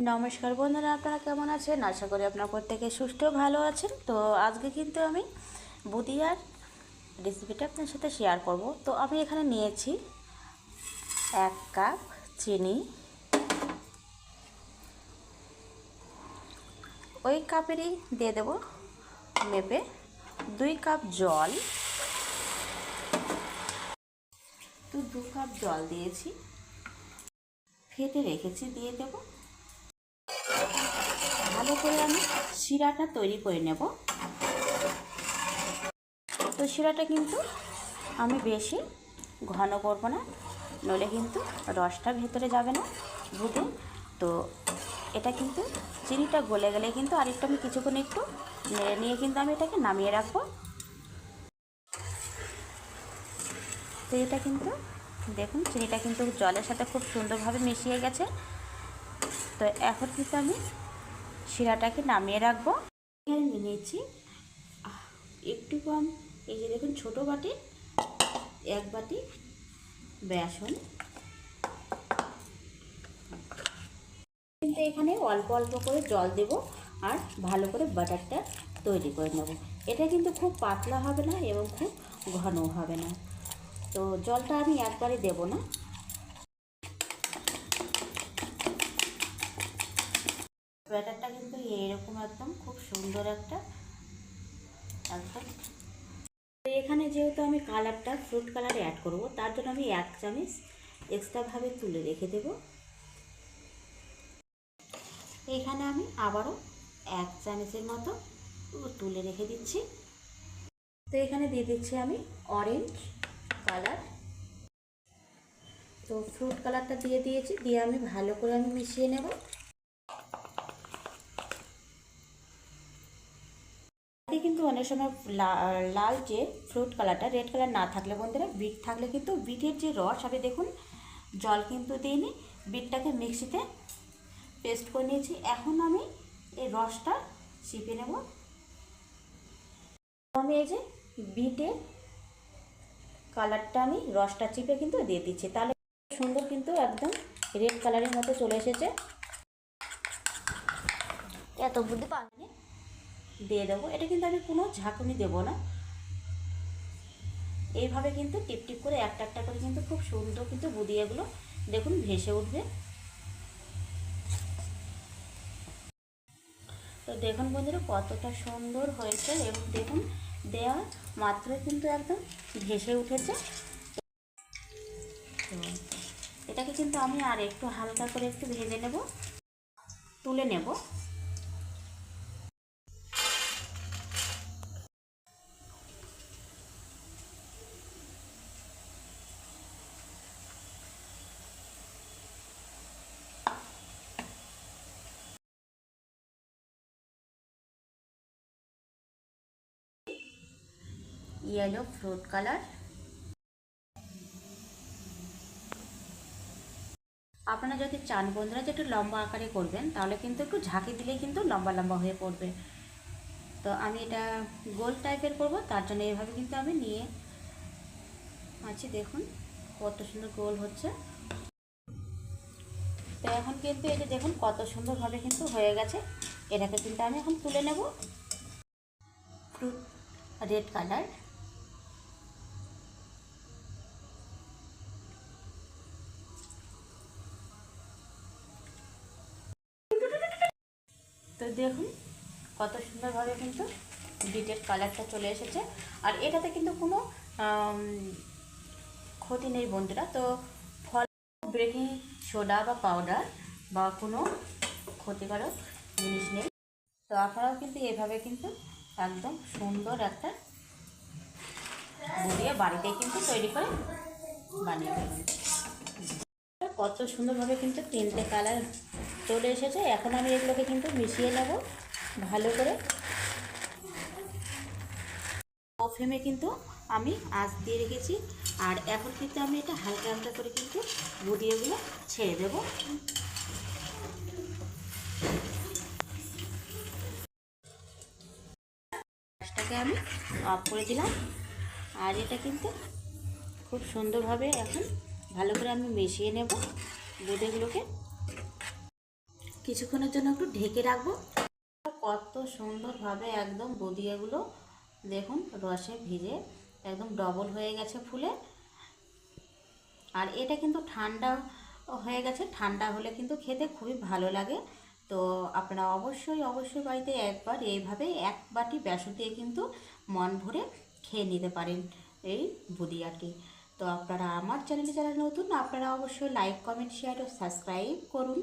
নমস্কার বন্ধুরা, আপনারা কেমন আছেন? আশা করি আপনারা প্রত্যেকে সুস্থ ভালো আছেন। তো আজকে কিন্তু আমি বুদিয়ার রেসিপিটা আপনার সাথে শেয়ার করব। তো আমি এখানে নিয়েছি এক কাপ চিনি। ওই কাপেরই দিয়ে দেব মেপে দুই কাপ জল। তো দু কাপ জল দিয়েছি। ফেটে রেখেছি, দিয়ে দেবো। ভালো করে আমি শিরাটা তৈরি করে নেব। তো শিরাটা কিন্তু আমি বেশি ঘন করব না, নইলে কিন্তু রসটা ভেতরে যাবে না ভুতে তো এটা কিন্তু চিনিটা গলে গেলে কিন্তু আরেকটু আমি কিছুক্ষণ একটু নেড়ে নিয়ে কিন্তু আমি এটাকে নামিয়ে রাখব। তো এটা কিন্তু দেখুন, চিনিটা কিন্তু জলের সাথে খুব সুন্দরভাবে মিশিয়ে গেছে। তো এখন কিন্তু আমি শিরাটাকে নামিয়ে রাখব। এখানে নিয়েছি। একটু কম। এই যে দেখুন, ছোটো বাটি, এক বাটি বেসন। কিন্তু এখানে অল্প অল্প করে জল দেব আর ভালো করে বাটারটা তৈরি করে নেব। এটা কিন্তু খুব পাতলা হবে না এবং খুব ঘনও হবে না। তো জলটা আমি একবারে দেব না। ব্যাটারটা কিন্তু এইরকম একদম খুব সুন্দর একটা, একদম। তো এখানে যেহেতু আমি কালারটা ফ্রুট কালারে অ্যাড করব, তার জন্য আমি এক চামচ এক্সট্রাভাবে তুলে রেখে দেব। এখানে আমি আবারও এক চামচের মতো তুলে রেখে দিচ্ছি। তো এখানে দিয়ে দিচ্ছি আমি অরেঞ্জ কালার। তো ফ্রুট কালারটা দিয়ে দিয়েছি, দিয়ে আমি ভালো করে আমি মিশিয়ে নেব এতে কিন্তু অনেক সময় লাল যে ফ্রুট কালারটা রেড কালার না থাকলে বন্ধুরা বিট থাকলে কিন্তু বিটের যে রস হবে দেখুন, জল কিন্তু দিইনি বিটটাকে মিক্সিতে পেস্ট করে নিয়েছি। এখন আমি এই রসটা চিপে নেব। আমি এই যে বিটের কালারটা আমি রসটা চিপে কিন্তু দিয়ে দিচ্ছি। তাহলে সুন্দর কিন্তু একদম রেড কালারের মতো চলে এসেছে। এত বুদ্ধি পারেনি দিয়ে দেবো। এটা কিন্তু আমি কোনো ঝাঁকুনি দেবো না। এইভাবে কিন্তু টিপ টিপ করে একটা একটা করে কিন্তু খুব সুন্দর কিন্তু বুদিয়েগুলো দেখুন ভেসে উঠবে। তো দেখুন বন্ধুরা কতটা সুন্দর হয়েছে এবং দেখুন দেওয়া মাত্র কিন্তু একদম ভেসে উঠেছে। তো এটাকে কিন্তু আমি আর একটু হালকা করে একটু ভেজে নেব, তুলে নেব। ইয়েলো ফ্রুট কালার আপনারা যদি চান বন্ধুরা যে একটু লম্বা আকারে করবেন, তাহলে কিন্তু একটু ঝাঁকি দিলেই কিন্তু লম্বা লম্বা হয়ে পড়বে। তো আমি এটা গোল টাইপের করব, তার জন্য এইভাবে কিন্তু আমি নিয়ে আছি, দেখুন কত সুন্দর গোল হচ্ছে। তো এখন কিন্তু এই যে দেখুন কত সুন্দরভাবে কিন্তু হয়ে গেছে, এটাকে কিন্তু আমি এখন তুলে নেব। ফ্রুট রেড কালার দেখুন, কত সুন্দরভাবে কিন্তু বিটের কালারটা চলে এসেছে। আর এটাতে কিন্তু কোনো ক্ষতি নেই বন্ধুরা। তো ফল বেকিং সোডা বা পাউডার বা কোনো ক্ষতিকারক জিনিস নেই। তো আপনারাও কিন্তু এভাবে কিন্তু একদম সুন্দর একটা বুড়িয়ে বাড়িতে কিন্তু তৈরি করে বানিয়ে কত সুন্দরভাবে কিন্তু তিনটে কালার চলে এসেছে। এখন আমি এগুলোকে কিন্তু মিশিয়ে নেব ভালো করে। ও ফ্লেমে কিন্তু আমি আঁচ দিয়ে রেখেছি। আর এখন কিন্তু আমি এটা হালকা হালকা করে কিন্তু বুড়িয়েগুলো ছেড়ে দেব। গ্যাসটাকে আমি অফ করে দিলাম। আর এটা কিন্তু খুব সুন্দরভাবে এখন ভালো করে আমি মিশিয়ে নেব বুঁদেগুলোকে কিছুক্ষণের জন্য একটু ঢেকে রাখব। কত সুন্দরভাবে একদম বদিয়াগুলো দেখুন, রসে ভিজে একদম ডবল হয়ে গেছে ফুলে। আর এটা কিন্তু ঠান্ডা হয়ে গেছে, ঠান্ডা হলে কিন্তু খেতে খুবই ভালো লাগে। তো আপনারা অবশ্যই অবশ্যই বাড়িতে একবার এইভাবে এক বাটি বেসন দিয়ে কিন্তু মন ভরে খেয়ে নিতে পারেন এই বুদিয়াটি। তো আপনারা আমার চ্যানেলে যারা নতুন, আপনারা অবশ্যই লাইক কমেন্ট শেয়ার ও সাবস্ক্রাইব করুন।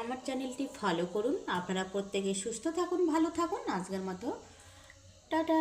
আমার চ্যানেলটি ফলো করুন। আপনারা প্রত্যেকে সুস্থ থাকুন ভালো থাকুন। আজকের মতো। টাটা।